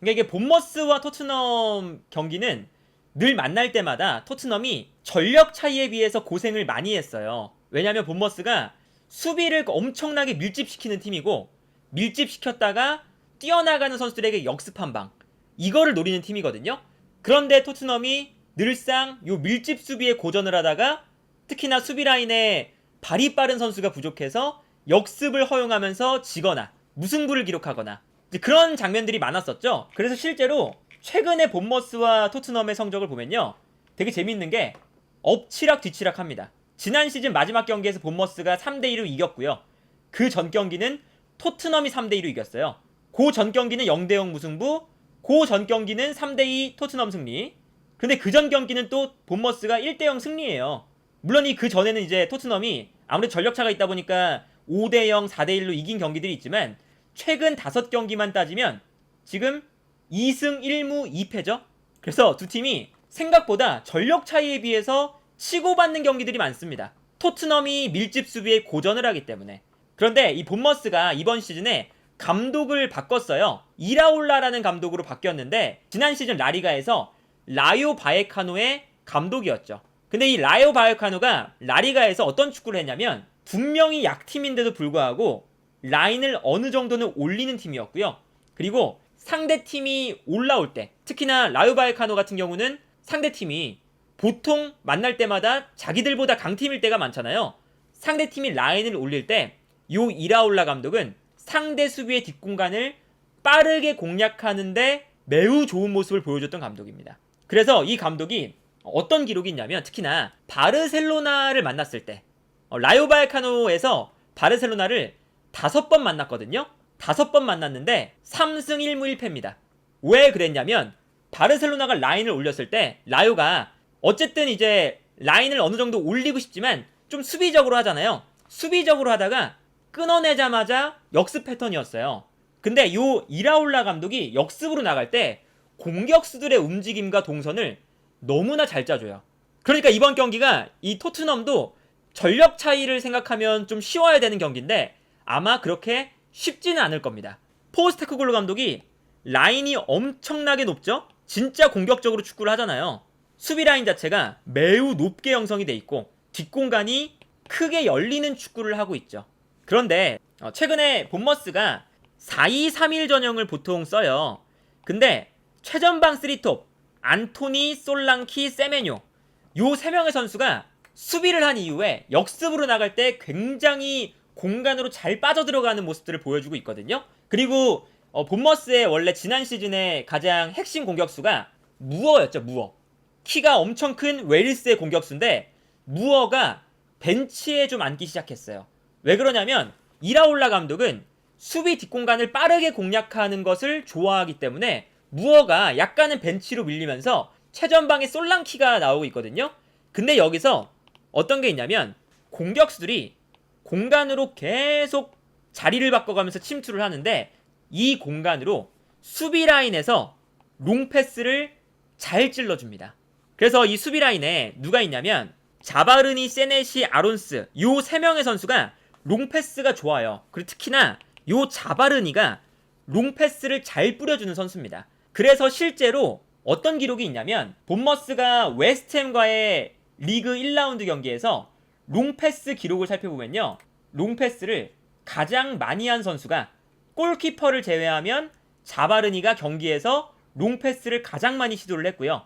그러니까 이게 본머스와 토트넘 경기는 늘 만날 때마다 토트넘이 전력 차이에 비해서 고생을 많이 했어요. 왜냐하면 본머스가 수비를 엄청나게 밀집시키는 팀이고 밀집시켰다가 뛰어나가는 선수들에게 역습 한 방. 이거를 노리는 팀이거든요. 그런데 토트넘이 늘상 요 밀집 수비에 고전을 하다가 특히나 수비 라인에 발이 빠른 선수가 부족해서 역습을 허용하면서 지거나 무승부를 기록하거나 그런 장면들이 많았었죠. 그래서 실제로 최근에 본머스와 토트넘의 성적을 보면요. 되게 재밌는 게 엎치락 뒤치락 합니다. 지난 시즌 마지막 경기에서 본머스가 3대2로 이겼고요. 그 전 경기는 토트넘이 3대2로 이겼어요. 그 전 경기는 0대0 무승부, 그 전 경기는 3대2 토트넘 승리. 근데 그 전 경기는 또 본머스가 1대0 승리예요. 물론 이 그 전에는 이제 토트넘이 아무래도 전력차가 있다 보니까 5대0, 4대1로 이긴 경기들이 있지만 최근 5경기만 따지면 지금 2승 1무 2패죠. 그래서 두 팀이 생각보다 전력 차이에 비해서 치고받는 경기들이 많습니다. 토트넘이 밀집 수비에 고전을 하기 때문에. 그런데 이 본머스가 이번 시즌에 감독을 바꿨어요. 이라올라라는 감독으로 바뀌었는데 지난 시즌 라리가에서 라요 바에카노의 감독이었죠. 근데 이 라요 바에카노가 라리가에서 어떤 축구를 했냐면 분명히 약팀인데도 불구하고 라인을 어느 정도는 올리는 팀이었고요. 그리고 상대 팀이 올라올 때 특히나 라요 바에카노 같은 경우는 상대 팀이 보통 만날 때마다 자기들보다 강팀일 때가 많잖아요. 상대 팀이 라인을 올릴 때 요 이라올라 감독은 상대 수비의 뒷공간을 빠르게 공략하는데 매우 좋은 모습을 보여줬던 감독입니다. 그래서 이 감독이 어떤 기록이 있냐면 특히나 바르셀로나를 만났을 때 어, 라요 바에카노에서 바르셀로나를 다섯 번 만났거든요. 다섯 번 만났는데 3승 1무 1패입니다. 왜 그랬냐면 바르셀로나가 라인을 올렸을 때 라요가 어쨌든 이제 라인을 어느 정도 올리고 싶지만 좀 수비적으로 하잖아요. 수비적으로 하다가 끊어내자마자 역습 패턴이었어요. 근데 요 이라올라 감독이 역습으로 나갈 때 공격수들의 움직임과 동선을 너무나 잘 짜줘요. 그러니까 이번 경기가 이 토트넘도 전력 차이를 생각하면 좀 쉬워야 되는 경기인데 아마 그렇게 쉽지는 않을 겁니다. 포스테크골로 감독이 라인이 엄청나게 높죠? 진짜 공격적으로 축구를 하잖아요. 수비 라인 자체가 매우 높게 형성이 돼 있고 뒷공간이 크게 열리는 축구를 하고 있죠. 그런데 어, 최근에 본머스가 4-2-3-1 전형을 보통 써요. 근데 최전방 3톱 안토니, 솔랑키, 세메뇨 요 세 명의 선수가 수비를 한 이후에 역습으로 나갈 때 굉장히 공간으로 잘 빠져들어가는 모습들을 보여주고 있거든요. 그리고 어, 본머스의 원래 지난 시즌의 가장 핵심 공격수가 무어였죠, 무어. 키가 엄청 큰 웨일스의 공격수인데 무어가 벤치에 좀 앉기 시작했어요. 왜 그러냐면 이라올라 감독은 수비 뒷공간을 빠르게 공략하는 것을 좋아하기 때문에 무어가 약간은 벤치로 밀리면서 최전방에 솔랑키가 나오고 있거든요. 근데 여기서 어떤 게 있냐면 공격수들이 공간으로 계속 자리를 바꿔가면서 침투를 하는데 이 공간으로 수비 라인에서 롱 패스를 잘 찔러줍니다. 그래서 이 수비 라인에 누가 있냐면 자바르니, 세네시, 아론스 요 세 명의 선수가 롱 패스가 좋아요. 그리고 특히나 요 자바르니가 롱 패스를 잘 뿌려주는 선수입니다. 그래서 실제로 어떤 기록이 있냐면 본머스가 웨스트햄과의 리그 1라운드 경기에서 롱패스 기록을 살펴보면요. 롱패스를 가장 많이 한 선수가 골키퍼를 제외하면 자바르니가 경기에서 롱패스를 가장 많이 시도를 했고요.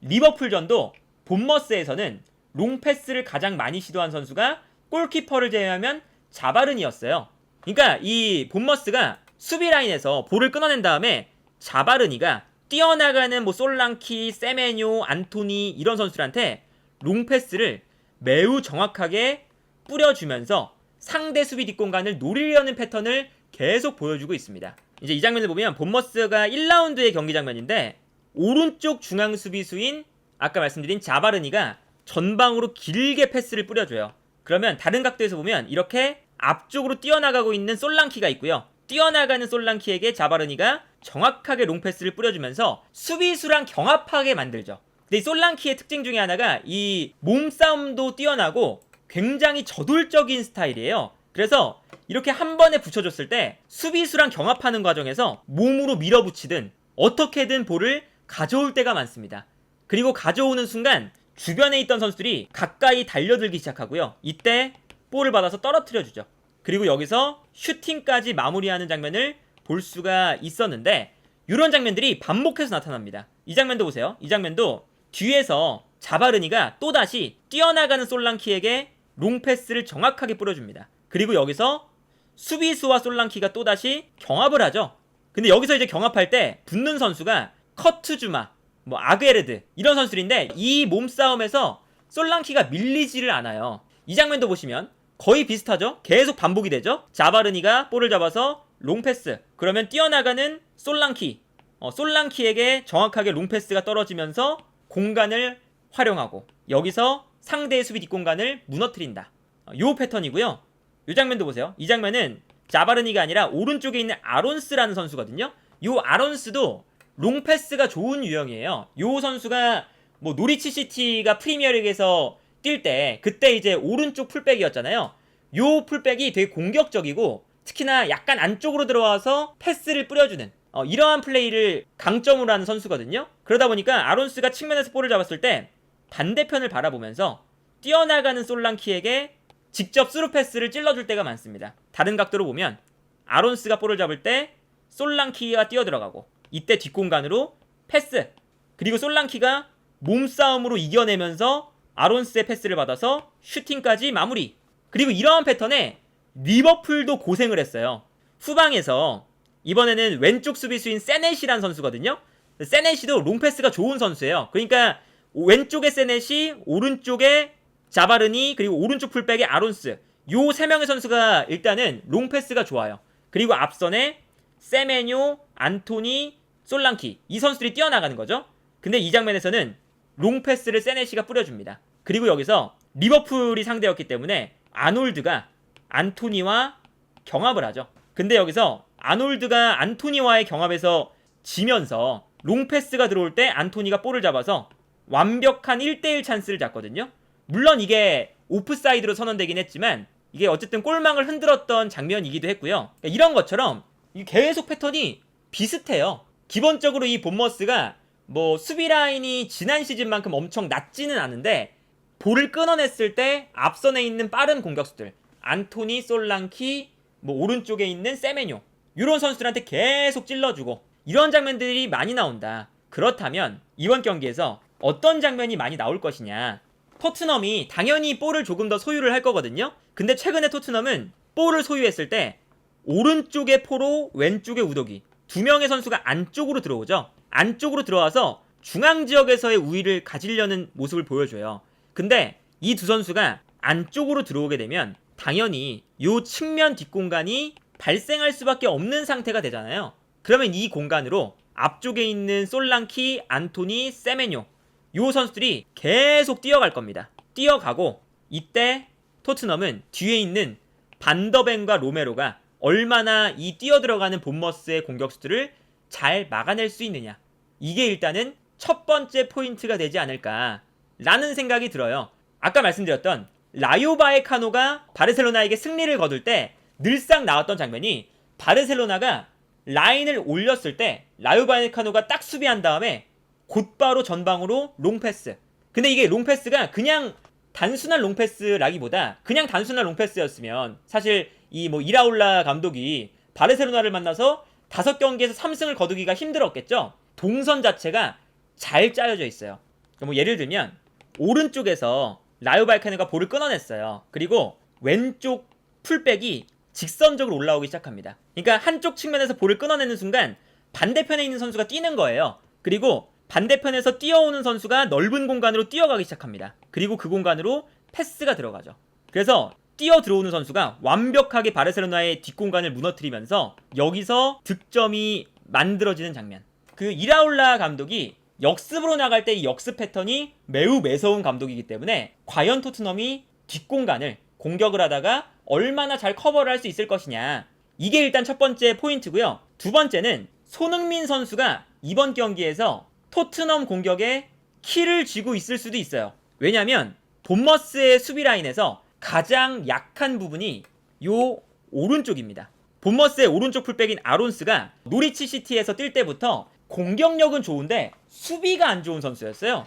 리버풀전도 본머스에서는 롱패스를 가장 많이 시도한 선수가 골키퍼를 제외하면 자바르니였어요. 그러니까 이 본머스가 수비 라인에서 볼을 끊어낸 다음에 자바르니가 뛰어나가는 뭐 솔랑키, 세메뇨, 안토니 이런 선수들한테 롱패스를 매우 정확하게 뿌려주면서 상대 수비 뒷공간을 노리려는 패턴을 계속 보여주고 있습니다. 이제 이 장면을 보면 본머스가 1라운드의 경기 장면인데 오른쪽 중앙 수비수인 아까 말씀드린 자바르니가 전방으로 길게 패스를 뿌려줘요. 그러면 다른 각도에서 보면 이렇게 앞쪽으로 뛰어나가고 있는 솔랑키가 있고요. 뛰어나가는 솔랑키에게 자바르니가 정확하게 롱패스를 뿌려주면서 수비수랑 경합하게 만들죠. 근데 이 솔랑키의 특징 중에 하나가 이 몸싸움도 뛰어나고 굉장히 저돌적인 스타일이에요. 그래서 이렇게 한 번에 붙여줬을 때 수비수랑 경합하는 과정에서 몸으로 밀어붙이든 어떻게든 볼을 가져올 때가 많습니다. 그리고 가져오는 순간 주변에 있던 선수들이 가까이 달려들기 시작하고요. 이때 볼을 받아서 떨어뜨려 주죠. 그리고 여기서 슈팅까지 마무리하는 장면을 볼 수가 있었는데 이런 장면들이 반복해서 나타납니다. 이 장면도 보세요. 이 장면도 뒤에서 자바르니가 또다시 뛰어나가는 솔랑키에게 롱패스를 정확하게 뿌려줍니다. 그리고 여기서 수비수와 솔랑키가 또다시 경합을 하죠. 근데 여기서 이제 경합할 때 붙는 선수가 커트주마, 뭐 아게르드 이런 선수들인데 이 몸싸움에서 솔랑키가 밀리지를 않아요. 이 장면도 보시면 거의 비슷하죠? 계속 반복이 되죠? 자바르니가 볼을 잡아서 롱패스 그러면 뛰어나가는 솔랑키 어, 솔랑키에게 정확하게 롱패스가 떨어지면서 공간을 활용하고 여기서 상대의 수비 뒷공간을 무너뜨린다. 어, 요 패턴이고요. 이 장면도 보세요. 이 장면은 자바르니가 아니라 오른쪽에 있는 아론스라는 선수거든요. 요 아론스도 롱패스가 좋은 유형이에요. 요 선수가 뭐 노리치 시티가 프리미어리그에서 뛸 때 그때 이제 오른쪽 풀백이었잖아요. 요 풀백이 되게 공격적이고 특히나 약간 안쪽으로 들어와서 패스를 뿌려주는 어, 이러한 플레이를 강점으로 하는 선수거든요. 그러다 보니까 아론스가 측면에서 볼을 잡았을 때 반대편을 바라보면서 뛰어나가는 솔랑키에게 직접 스루 패스를 찔러줄 때가 많습니다. 다른 각도로 보면 아론스가 볼을 잡을 때 솔랑키가 뛰어들어가고 이때 뒷공간으로 패스 그리고 솔랑키가 몸싸움으로 이겨내면서 아론스의 패스를 받아서 슈팅까지 마무리 그리고 이러한 패턴에 리버풀도 고생을 했어요. 후방에서 이번에는 왼쪽 수비수인 세넷이란 선수거든요. 세넷이도 롱패스가 좋은 선수예요. 그러니까 왼쪽에 세넷이 오른쪽에 자바르니 그리고 오른쪽 풀백에 아론스 요 세 명의 선수가 일단은 롱패스가 좋아요. 그리고 앞선에 세메뇨, 안토니, 솔랑키 이 선수들이 뛰어나가는 거죠. 근데 이 장면에서는 롱패스를 세네시가 뿌려줍니다. 그리고 여기서 리버풀이 상대였기 때문에 아놀드가 안토니와 경합을 하죠. 근데 여기서 아놀드가 안토니와의 경합에서 지면서 롱패스가 들어올 때 안토니가 볼을 잡아서 완벽한 1대1 찬스를 잡거든요. 물론 이게 오프사이드로 선언되긴 했지만 이게 어쨌든 골망을 흔들었던 장면이기도 했고요. 그러니까 이런 것처럼 이 계속 패턴이 비슷해요. 기본적으로 이 본머스가 뭐 수비 라인이 지난 시즌만큼 엄청 낮지는 않은데 볼을 끊어냈을 때 앞선에 있는 빠른 공격수들 안토니, 솔랑키, 뭐 오른쪽에 있는 세메뇨 이런 선수들한테 계속 찔러주고 이런 장면들이 많이 나온다. 그렇다면 이번 경기에서 어떤 장면이 많이 나올 것이냐? 토트넘이 당연히 볼을 조금 더 소유를 할 거거든요. 근데 최근에 토트넘은 볼을 소유했을 때 오른쪽에 포로 왼쪽에 우도기 두 명의 선수가 안쪽으로 들어오죠. 안쪽으로 들어와서 중앙 지역에서의 우위를 가지려는 모습을 보여줘요. 근데 이 두 선수가 안쪽으로 들어오게 되면 당연히 요 측면 뒷공간이 발생할 수밖에 없는 상태가 되잖아요. 그러면 이 공간으로 앞쪽에 있는 솔랑키, 안토니, 세메뇨 요 선수들이 계속 뛰어갈 겁니다. 뛰어가고 이때 토트넘은 뒤에 있는 반더벤과 로메로가 얼마나 이 뛰어들어가는 본머스의 공격수들을 잘 막아낼 수 있느냐. 이게 일단은 첫 번째 포인트가 되지 않을까라는 생각이 들어요. 아까 말씀드렸던 라요 바에카노가 바르셀로나에게 승리를 거둘 때 늘상 나왔던 장면이 바르셀로나가 라인을 올렸을 때 라요 바에카노가 딱 수비한 다음에 곧바로 전방으로 롱패스. 근데 이게 롱패스가 그냥 단순한 롱패스라기보다 그냥 단순한 롱패스였으면 사실 이 뭐 이라올라 감독이 바르셀로나를 만나서 다섯 경기에서 3승을 거두기가 힘들었겠죠. 동선 자체가 잘 짜여져 있어요. 뭐 예를 들면 오른쪽에서 라요 발카네가 볼을 끊어냈어요. 그리고 왼쪽 풀백이 직선적으로 올라오기 시작합니다. 그러니까 한쪽 측면에서 볼을 끊어내는 순간 반대편에 있는 선수가 뛰는 거예요. 그리고 반대편에서 뛰어오는 선수가 넓은 공간으로 뛰어가기 시작합니다. 그리고 그 공간으로 패스가 들어가죠. 그래서 뛰어 들어오는 선수가 완벽하게 바르셀로나의 뒷공간을 무너뜨리면서 여기서 득점이 만들어지는 장면. 그 이라올라 감독이 역습으로 나갈 때 이 역습 패턴이 매우 매서운 감독이기 때문에 과연 토트넘이 뒷공간을 공격을 하다가 얼마나 잘 커버를 할 수 있을 것이냐. 이게 일단 첫 번째 포인트고요. 두 번째는 손흥민 선수가 이번 경기에서 토트넘 공격에 키를 쥐고 있을 수도 있어요. 왜냐면 본머스의 수비 라인에서 가장 약한 부분이 요 오른쪽입니다. 본머스의 오른쪽 풀백인 아론스가 노리치 시티에서 뛸 때부터 공격력은 좋은데 수비가 안 좋은 선수였어요.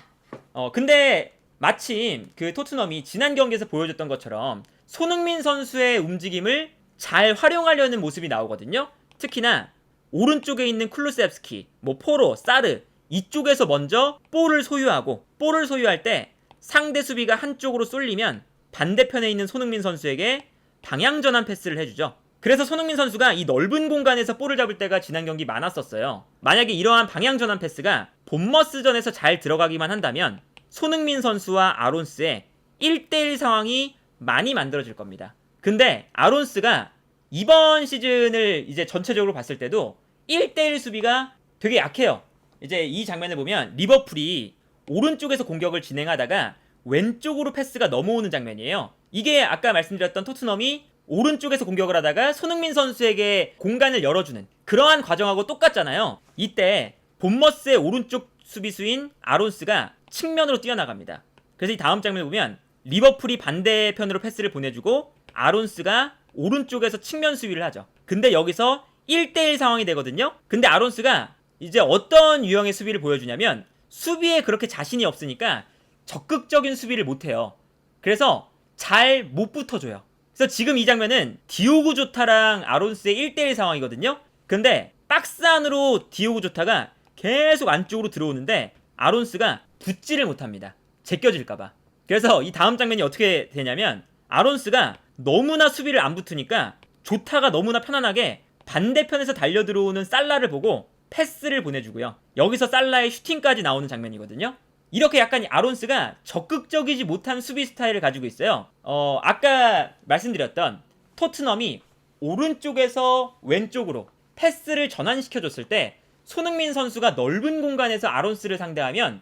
어 근데 마침 그 토트넘이 지난 경기에서 보여줬던 것처럼 손흥민 선수의 움직임을 잘 활용하려는 모습이 나오거든요. 특히나 오른쪽에 있는 쿨루셉스키, 뭐 포로, 사르 이쪽에서 먼저 볼을 소유하고 볼을 소유할 때 상대 수비가 한쪽으로 쏠리면 반대편에 있는 손흥민 선수에게 방향 전환 패스를 해주죠. 그래서 손흥민 선수가 이 넓은 공간에서 볼을 잡을 때가 지난 경기 많았었어요. 만약에 이러한 방향 전환 패스가 본머스전에서 잘 들어가기만 한다면 손흥민 선수와 아론스의 1대1 상황이 많이 만들어질 겁니다. 근데 아론스가 이번 시즌을 이제 전체적으로 봤을 때도 1대1 수비가 되게 약해요. 이제 이 장면을 보면 리버풀이 오른쪽에서 공격을 진행하다가 왼쪽으로 패스가 넘어오는 장면이에요. 이게 아까 말씀드렸던 토트넘이 오른쪽에서 공격을 하다가 손흥민 선수에게 공간을 열어주는 그러한 과정하고 똑같잖아요. 이때 본머스의 오른쪽 수비수인 아론스가 측면으로 뛰어나갑니다. 그래서 이 다음 장면을 보면 리버풀이 반대편으로 패스를 보내주고 아론스가 오른쪽에서 측면 수비를 하죠. 근데 여기서 1대1 상황이 되거든요. 근데 아론스가 이제 어떤 유형의 수비를 보여주냐면 수비에 그렇게 자신이 없으니까 적극적인 수비를 못해요. 그래서 잘 못 붙어줘요. 그래서 지금 이 장면은 디오구 조타랑 아론스의 1대1 상황이거든요. 근데 박스 안으로 디오구 조타가 계속 안쪽으로 들어오는데 아론스가 붙지를 못합니다. 제껴질까봐. 그래서 이 다음 장면이 어떻게 되냐면 아론스가 너무나 수비를 안 붙으니까 조타가 너무나 편안하게 반대편에서 달려 들어오는 살라를 보고 패스를 보내주고요. 여기서 살라의 슈팅까지 나오는 장면이거든요. 이렇게 약간 아론스가 적극적이지 못한 수비 스타일을 가지고 있어요. 어, 아까 말씀드렸던 토트넘이 오른쪽에서 왼쪽으로 패스를 전환시켜줬을 때 손흥민 선수가 넓은 공간에서 아론스를 상대하면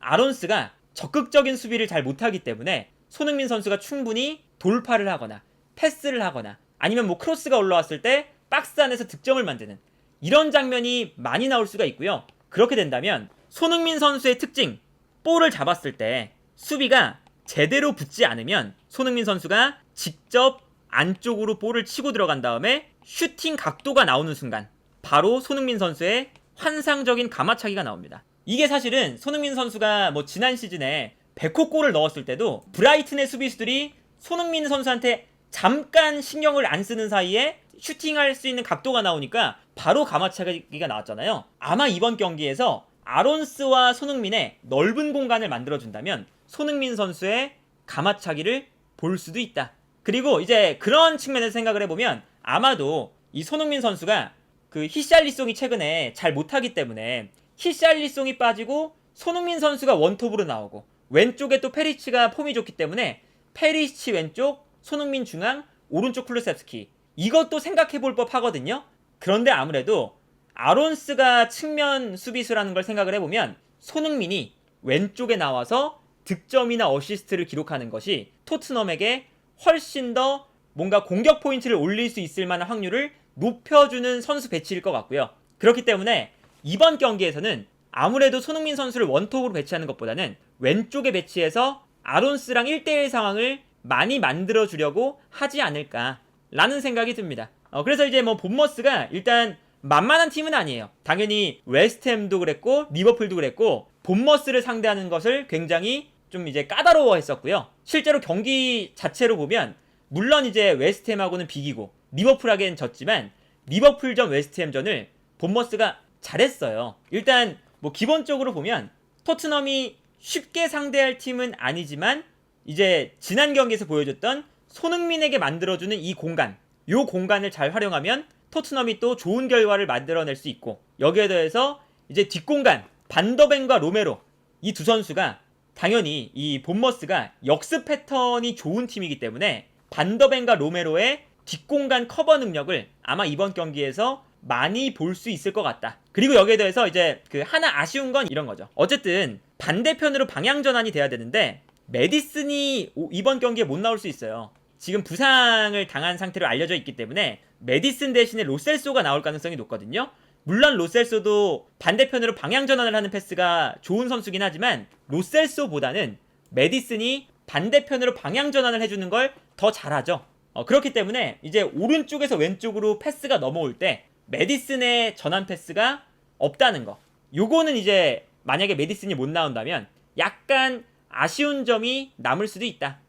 아론스가 적극적인 수비를 잘 못하기 때문에 손흥민 선수가 충분히 돌파를 하거나 패스를 하거나 아니면 뭐 크로스가 올라왔을 때 박스 안에서 득점을 만드는 이런 장면이 많이 나올 수가 있고요. 그렇게 된다면 손흥민 선수의 특징 볼을 잡았을 때 수비가 제대로 붙지 않으면 손흥민 선수가 직접 안쪽으로 볼을 치고 들어간 다음에 슈팅 각도가 나오는 순간 바로 손흥민 선수의 환상적인 가마차기가 나옵니다. 이게 사실은 손흥민 선수가 뭐 지난 시즌에 100호 골을 넣었을 때도 브라이튼의 수비수들이 손흥민 선수한테 잠깐 신경을 안 쓰는 사이에 슈팅할 수 있는 각도가 나오니까 바로 가마차기가 나왔잖아요. 아마 이번 경기에서 아론스와 손흥민의 넓은 공간을 만들어준다면 손흥민 선수의 가마차기를 볼 수도 있다. 그리고 이제 그런 측면에서 생각을 해보면 아마도 이 손흥민 선수가 그 히샬리송이 최근에 잘 못하기 때문에 히샬리송이 빠지고 손흥민 선수가 원톱으로 나오고 왼쪽에 또 페리치가 폼이 좋기 때문에 페리치 왼쪽, 손흥민 중앙, 오른쪽 클루셉스키 이것도 생각해 볼 법 하거든요. 그런데 아무래도 아론스가 측면 수비수라는 걸 생각을 해보면 손흥민이 왼쪽에 나와서 득점이나 어시스트를 기록하는 것이 토트넘에게 훨씬 더 뭔가 공격 포인트를 올릴 수 있을 만한 확률을 높여주는 선수 배치일 것 같고요. 그렇기 때문에 이번 경기에서는 아무래도 손흥민 선수를 원톱으로 배치하는 것보다는 왼쪽에 배치해서 아론스랑 1대1 상황을 많이 만들어 주려고 하지 않을까라는 생각이 듭니다. 어, 그래서 이제 뭐 본머스가 일단 만만한 팀은 아니에요. 당연히 웨스트햄도 그랬고 리버풀도 그랬고 본머스를 상대하는 것을 굉장히 좀 이제 까다로워 했었고요. 실제로 경기 자체로 보면 물론 이제 웨스트햄하고는 비기고 리버풀하게는 졌지만 리버풀전 웨스트햄전을 본머스가 잘했어요. 일단 뭐 기본적으로 보면 토트넘이 쉽게 상대할 팀은 아니지만 이제 지난 경기에서 보여줬던 손흥민에게 만들어주는 이 공간, 요 공간을 잘 활용하면 토트넘이 또 좋은 결과를 만들어낼 수 있고 여기에 더해서 이제 뒷공간 반더벤과 로메로 이 두 선수가 당연히 이 본머스가 역습 패턴이 좋은 팀이기 때문에 반더벤과 로메로의 뒷공간 커버 능력을 아마 이번 경기에서 많이 볼 수 있을 것 같다. 그리고 여기에 대해서 이제 그 하나 아쉬운 건 이런 거죠. 어쨌든 반대편으로 방향 전환이 돼야 되는데 메디슨이 오- 이번 경기에 못 나올 수 있어요. 지금 부상을 당한 상태로 알려져 있기 때문에 메디슨 대신에 로셀소가 나올 가능성이 높거든요. 물론 로셀소도 반대편으로 방향 전환을 하는 패스가 좋은 선수긴 하지만 로셀소보다는 메디슨이 반대편으로 방향 전환을 해주는 걸 더 잘하죠. 어, 그렇기 때문에 이제 오른쪽에서 왼쪽으로 패스가 넘어올 때 메디슨의 전환 패스가 없다는 거. 요거는 이제 만약에 메디슨이 못 나온다면 약간 아쉬운 점이 남을 수도 있다.